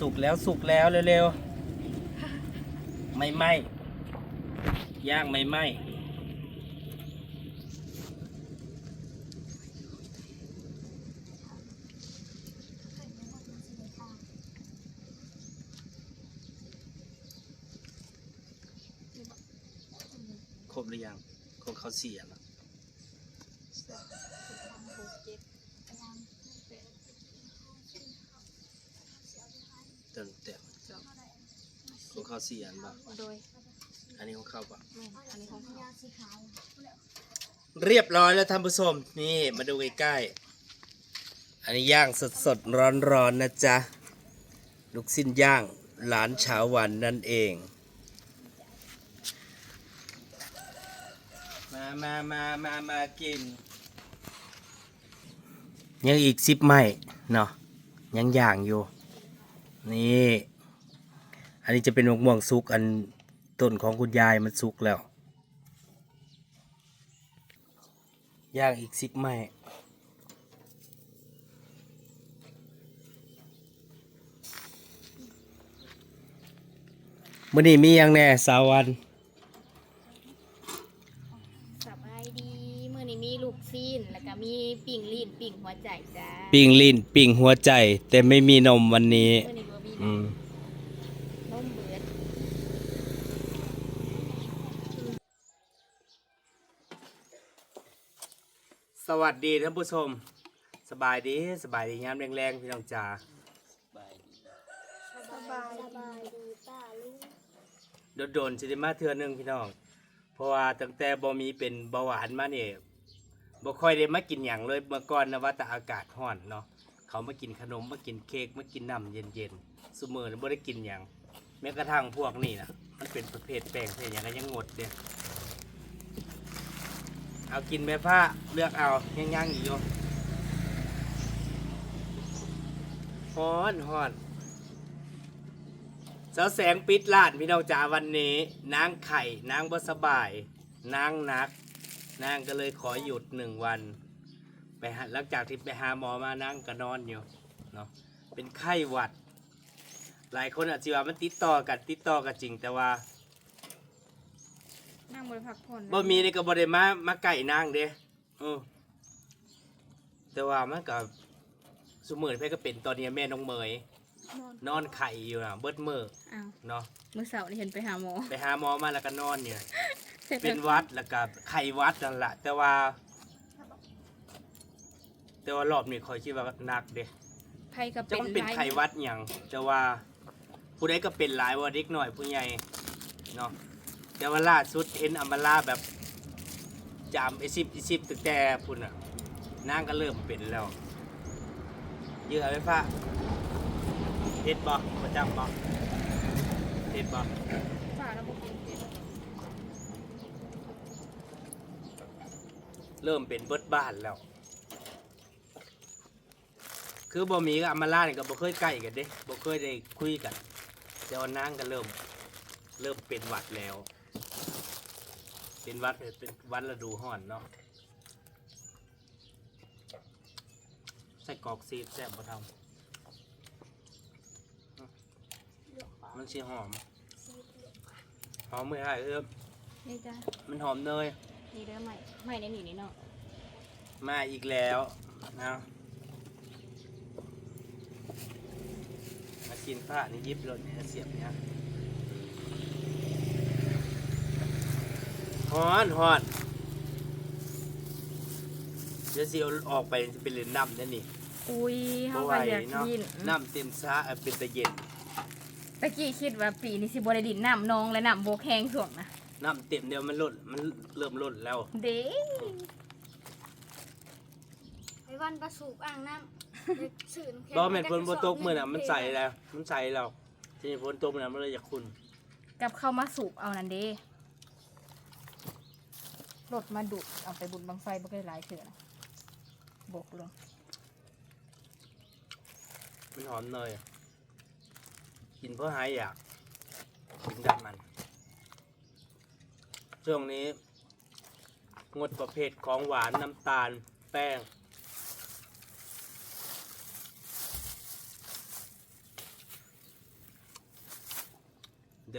สุกแล้วสุกแล้วเร็วๆ ไม่ไหมย่างไม่ไหมครบหรือยังครบเขาวเสียแล้ว เติมเต็มของเขาวเสียนบ่โดยอันนี้ของเขาบ่แม่นอันนี้ของเขาเรียบร้อยแล้วท่านผู้ชมนี่มาดูใกล้ๆอันนี้ย่างสดๆร้อนๆนะจ๊ะลูกสิ้นย่างหลานเฉาวันนั่นเอง มามามามามากิน ยังอีกสิบไม้เนาะยังย่างอยู่ นี่ อันนี้จะเป็นมะม่วงสุกอันต้นของคุณยายมันสุกแล้วย่างอีกสิบไม้มื่อนี้มีหยังแหน่สาววันสบายดีเมื่อนี้มีลูกซีนแล้วก็มีปิ่งลีนปิ่งหัวใจจ้าปิ่งลิ้นปิ่งหัวใจ แต่ไม่มีนมวันนี้เมื่อนี้ก็มี อืมนมเบิดสวัสดีท่านผู้ชม สบายดีสบายดียามแรงๆพี่น้องจ๋าสบายสบายดีป้าลุงโดนๆสิได้มาเทื่อหนึงพี่น้อง เพราะว่าตั้งแต่บ่มีเป็นเบาหวานมาเนี่ยบ่ค่อยได้มากินหยังเลยเมื่อก่อนนะว่าแต่อากาศร้อนเนาะ เขามากินขนมมากินเค้กมากินน้ำเย็นๆซุมื้อนี้บ่ได้กินหยังแม้กระทั่งพวกนี้นะมันเป็นประเภทแป้งประเภทหยังก็ยังงดเด้เอากินแม่ผ้าเลือกเอาย่างๆอีกอยู่ฮ้อนฮ้อนสาวแสงปิดลาดพี่น้องจ๋าวันนี้ นางไข่นางบ่สบาย นางนัก นางก็เลยขอหยุดหนึ่งวัน ไปหาหลังจากที่ไปหาหมอมานางก็นอนอยู่เนาะเป็นไข้หวัด หลายคนอาจจะว่ามันติดต่อกันติดต่อกันจริงแต่ว่านั่งบนพักผ่อนบ่มีนี่ก็บ่ได้มามาไก่นางเด้เออแต่ว่ามันก็สมือเพ่ก็เป็นตอนนี้แม่น้องเมย นอนไข่อยู่นะเบิดมืออ้าวเนาะเมื่อเสาร์นี่เห็นไปหาหมอ ไปหาหมอมาแล้วก็นอนอยู่เป็นหวัดแล้วก็ไข้หวัดนั่นแหละแต่ว่า แต่ว่ารอบนี้คอยคิดว่าหนักเด้ไพ่ก็จะเป็นมันเป็นไข้หวัดหยังแต่ว่าผู้ใดก็เป็นหลายว่าเด็กหน่อยผู้ใหญ่เนาะแต่ว่าล่าสุดเห็นอำมาลาแบบจามไอซิบไอซิบตั้งแต่พุ่นอะนางก็เริ่มเป็นแล้วเยอะไหมฟ้าเฮ็ดบ่ประจำบ่เฮ็ดบ่ฝ่าระบบกินเผ็ดเริ่มเป็นเบิดบ้านแล้ว คือบ่มีกับอามาล่าเนี่ยก็บ่เคยใกล้กันเด้บ่เคยได้คุยกันแต่ว่านางก็เริ่ม เริ่มเป็นหวัดแล้ว เป็นหวัดเป็นหวันฤดูร้อนเนาะใส่กรอกซีดแซ่บบ่ทำมันสิหอม หอมไม่ได้เออนี่จ้ามันหอมเนยนี่เด้อใหม่ใหม่ในหนีนี่เนาะมาอีกแล้วนะมา กินผ้านี่ยิบรถเนี่ยเสียบเนี่ยฮอนฮอนเดี๋ยวสิเอาออกไปจะเป็นเล่นน้ำนั่นนี่อุ้ยเพเฮาราะก็ว่าอยากเนาะกินน้ำเต็มซาเอ่อเป็นตะเย็น ตะกี้คิดว่าปีนี้สิบ่ได้ดินน้ำนองและน้ำโบกแห้งส่วงนะน้ำเต็มเดียวมันลดมันเริ่มลดแล้ว เด้ ไอ้วันประสูบอ่างน้ำไปสื่อำแข็ง บ่แม่นฝนบ่ตกมื้อน่ะมันใสแล้ว มันใสแล้วทีนี้ฝนตกมื้อน่ะมันเลยอยากคุณกับเข้ามาสูบเอานั่นเด้รถมาดุดเอาไปบุญบังไฟบ่เคยหลายเถื่อนะบกลงมันหอมเนยอะกินเพื่อหายอยากกินดับมัน ช่วงนี้ งดประเภทของหวานน้ำตาล แป้ง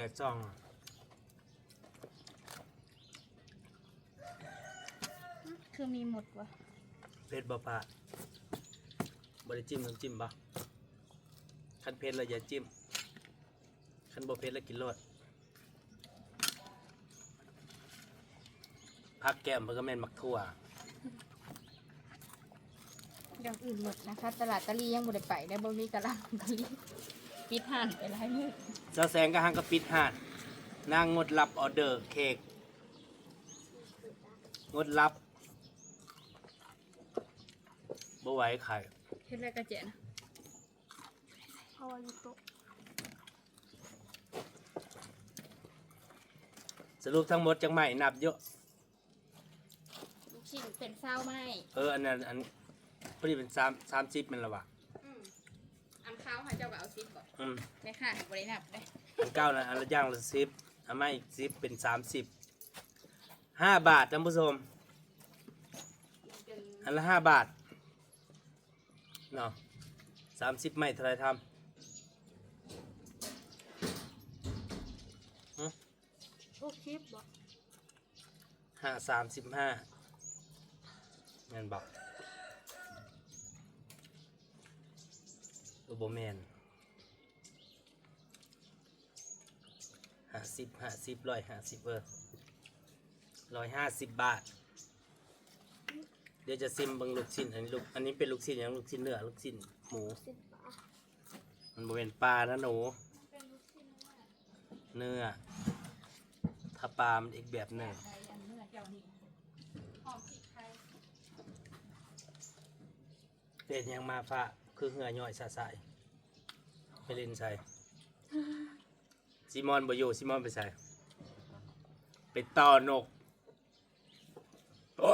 ดดซ่องคือมีหมดวะเพชรบ่ปะบริจิ้มน้ำจิ้มบ่คันเพชรเราอย่าจิ้ม คันบ่เพชรเรากินรสพักแก้มมันก็แม่นมักทั่ว อย่างอื่นหมดนะคะ ตลาดตะลียังบ่ได้ไปได้บ่มีกะลังตะลี ปิดห่านไปหลายมื้อเจ้าแสงก็หังกระปิดห่าน นางงดรับออเดอร์เค้กงดรับบ่ไหวไข่เฮ็ดอะไรกระเจนะเพราะว่าอยู่โต๊ะสรุปทั้งหมดจังไม่นับเยอะลูกชิ้นเป็นเศร้าไหมเอออันนั้นอันพอดีเป็นสามสามสิบมันละวะอืมอันข้าวหาเจ้าก็เอาซิปบ่อื มในค่ะบ่ได้นับได้อันเก้านะอันละย่างละสิบอันไม่อีกสิบเป็นสามสิบห้าบาทท่านผู้ชมจนอันละห้าบาทเนาะสามสิบไม่เท่าไรทพวกคลิปบอกำห้าสามสิบห้าเงินบอกอุโบแมนาสิบห้าสิบร้อยห้าสิบเออร้อยห้าสิบบาท เดี๋ยวจะซิมเบังลูกชิ้นอันนี้ลูกอันนี้เป็นลูกชิ้นอย่างลูกชิ้นเนื้อลูกชิ้นหมู สิบบาทมันบ่เป็นปลานะหนูเนื้อถ้าปลามันอีกแบบหนึ่งเป็นยังมาฟ้าคือเหงื่อย่อยสะสไปเล่นใส่ ซิมอนบ่อยู่ซิมอนไปใส่ไปต่อนกโอ้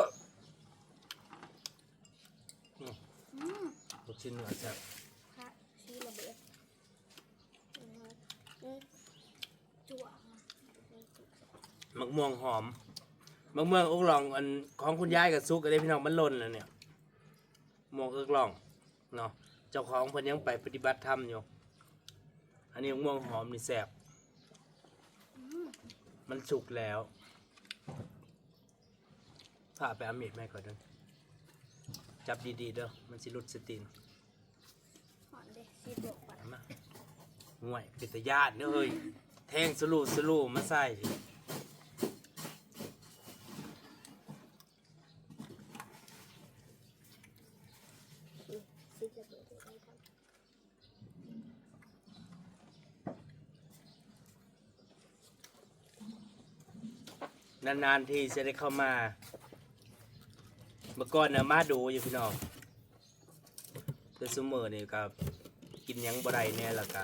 ลูกชิ้นเนื้อแซ่บพระชีระเบิดเออเออจั่วมะม่วงหอมมะม่วงอกล่องอันของคุณยายกับซุกอะไรพี่น้องมันหล่นแล้วเนี่ยม่วงอกล่องเนาะเจ้าของเพิ่นยังไปปฏิบัติธรรมอยู่อันนี้มะม่วงหอมนี่แซ่บ มันสุกแล้วผ่าไปเอามีดแม่ก่อนเด้อจับดีๆเด้อ มันสิหลุดสตินหอนเด็กชีบวกก่อน เอามาห่วยเป็นตาญาติเด้อเฮ้ย แทงสลูสลูมาใส่ดิ ชีระเบิดได้ครับ นานๆทีจะได้เข้ามา เมื่อก่อนน่ะมาดูอยู่พี่น้องแต่ซุมื้อนี่ก็กินยังบได้แน่แล้วก็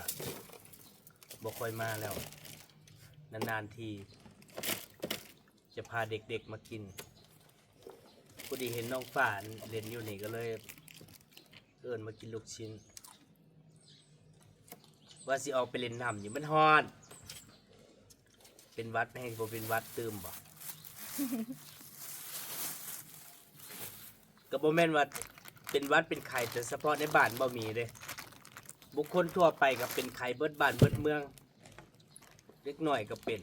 บ่ค่อยมาแล้ว นานๆที จะพาเด็กๆมากินพอดีเห็นน้องฝานเล่นอยู่นี่ก็เลย เอิ้นมากินลูกชิ้น ว่าสิออกไปเล่นน้ำอยู่มันฮอน เป็นวัดแห่งบ่เป็นวัดตืมบ่ ก็บ่แม่นว่าเป็นวัดเป็นไข่แต่เฉพาะในบ้านบ่มีเด้บุคคลทั่วไปก็เป็นไข่เบิดบ้านเบิดเมือง เล็กหน่อยก็เป็น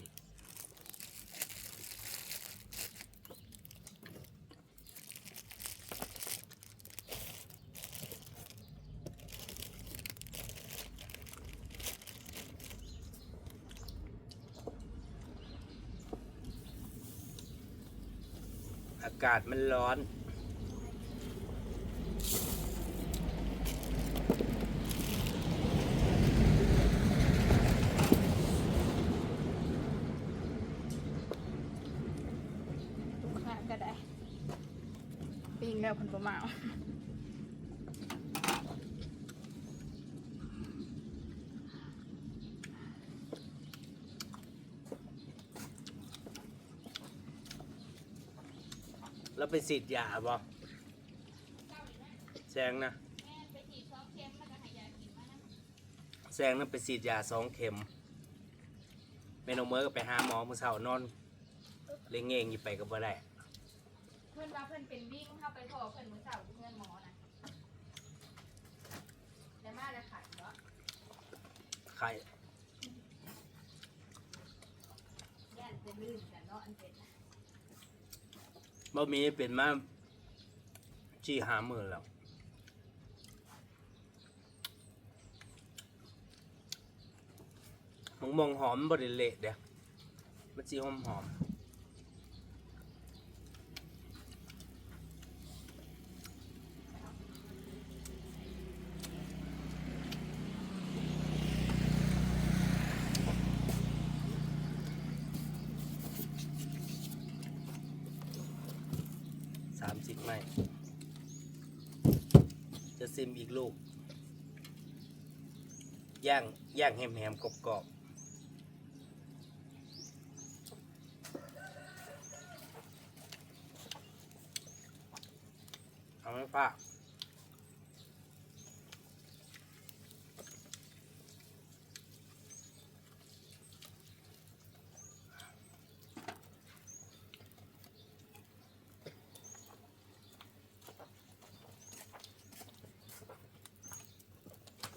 ากาศมันร้อน ลูกค้าก็ได้ ปิ้งแล้วเพิ่นบ่มาเอา ไปฉีดยาบ่แซงนะแซงนั้นไปฉีดยาสองเข็มแม่นองเมื่อก็ไปหาหมอมื้อเช้านอนเล่งเงงอยู่ไปก็บ่ได้เพิ่นว่าเพิ่นเป็นวิ่งเข้าไปพอเพิ่นมื้อเช้าที่เพื่อนหมอนะได้มาแล้วค่ะเนาะไข้ลืมกันเนาะอันเป็น บ่มีเป็นมาจี้หามือแล้วมองมองหอมบริเละเด้อมันจีหอมหอมามสิบไม่จะซิมอีกลูก ย่างย่างแหมๆกรอบๆเอาไหมป้า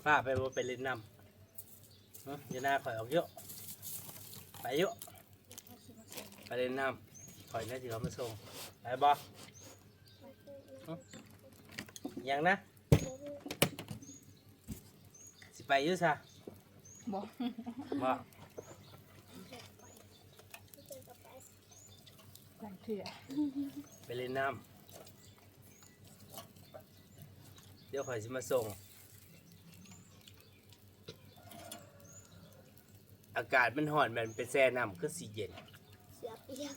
ป้าไปบ่ไปเล่นน้ำฮะอย่าหน้าข่อยออกเยอะ ไปเยอะไปเล่นน้ำข่อยน่าจะเขามาส่งไปบอยังนะ สิไปอยุ่ซะบอกบอหลังเถื่อไปเล่นน้ำเดี๋ยวข่อยสิมาส่ง อากาศมันห่อนมันเป็นแช่น้ำก็สีเย็น เสือเปียก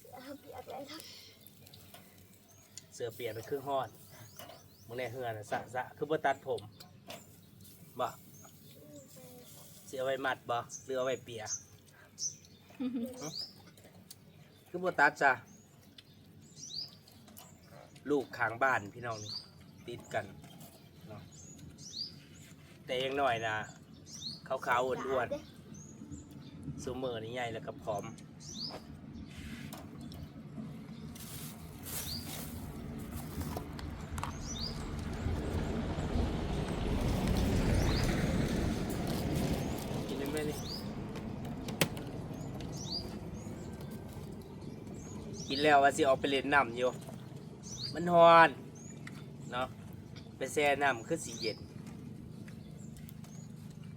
เสือเปียกเลยครับเสื้อเปลี่ยนเป็นเครื่องห่อนมึงในเฮือนน่ะสะสะคือบ่ตัดผมบ่เสียไว้มัดบ่หรือเอาไว้เปียคือบ่ตัดจ้ะลูกข้างบ้านพี่น้องนี่ติดกันเนาะแต่ยังน้อยนะ ขาวๆอ้วนๆซูเมอร์นี่ใหญ่แล้วก็ผอมกินได้ไหมนี่กินแล้วว่าสิออกไปเล่นน้ำอยู่ มันฮอน เนาะไปแช่น้ำคือสีเย็น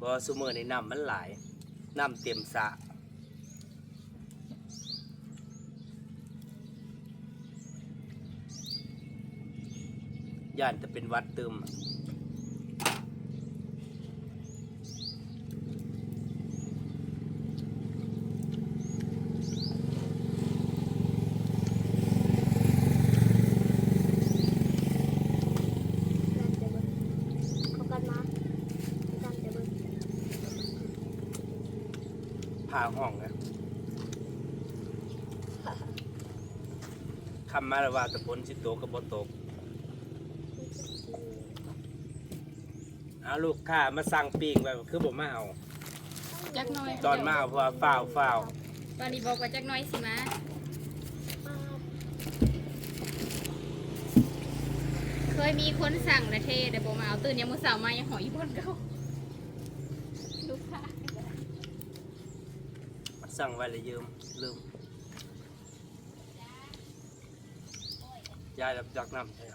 เพราะว่าซูเมอร์ในน้ำมันหลาย น้ำเต็มสระย่านจะเป็นวัดเติม เขากันมากันจะเบิ่ง ผ่าห้องนะคำมาแล้วว่าแตะพนสิโตกกับบตกเอาลูกค้ามาสั่งปิ้งแบบคือผมมาเอาจักหน้อยตอนมาเอาเพราะว่าฝ้าวฝ้าวตอนนี้บอกว่าจักหน้อยสิมาเคยมีคนสั่งและเทแต่บอกมาเอาตื่นยังมือสาวมายังหอยอยู่บนเก่าลูกค้า สั่งไว้เลยยืมลืมยายรับจักน้ำใช่ไหม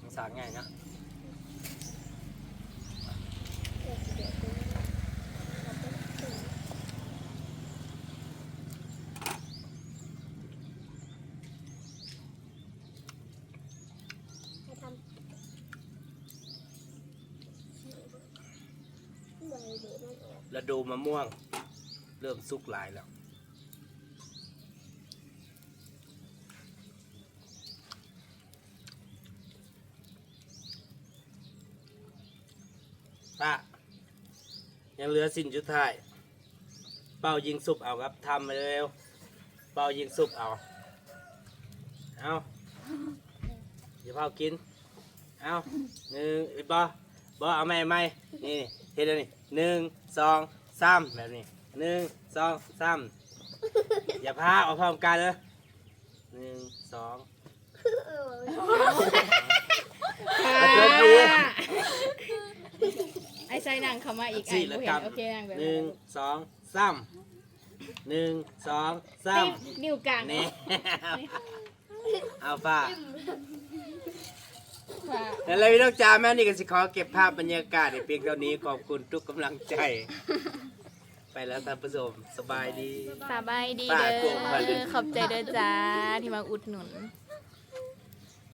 มันสารง่ายนะ ให้ทำใบเดี๋ยว มันออกแล้วดูมะม่วง เริ่มสุกหลายแล้วป้ายังเหลือสิ้นชุดท้าย เป่ายิงสุบเอาครับทำไปเร็วเป่ายิงสุบเอา เอาอย่าเผากิน เอาหนึ่งบอบอเอาไม่ไม่นี่เฮ็ดอันนี่ หนึ่งสองสามแบบนี้หนึ่งสองสามอย่าพาเอาพร้อมกันเลยหนึ่งสองเออเอาเจอดีไอ้ใส่นางเข้ามาอีกไอ้สี่บ่แล้วเห็กันนโอเคนางแบบหนึ่งสองสสามหนึ่งสองสามนิ้วกลาง นี่ เอาป่ะว่า แล้วเราพี่น้องจ๋าแม่นี่ก็สิขอเก็บภาพบรรยากาศในเพียงเท่านี้ขอบคุณทุกกำลังใจ ไปแล้วท่านผู้ชมสบายดี สบายดีป้าเด้โกงมาเลยอขอบใจเด้อจ้าที่มาอุดหนุนโ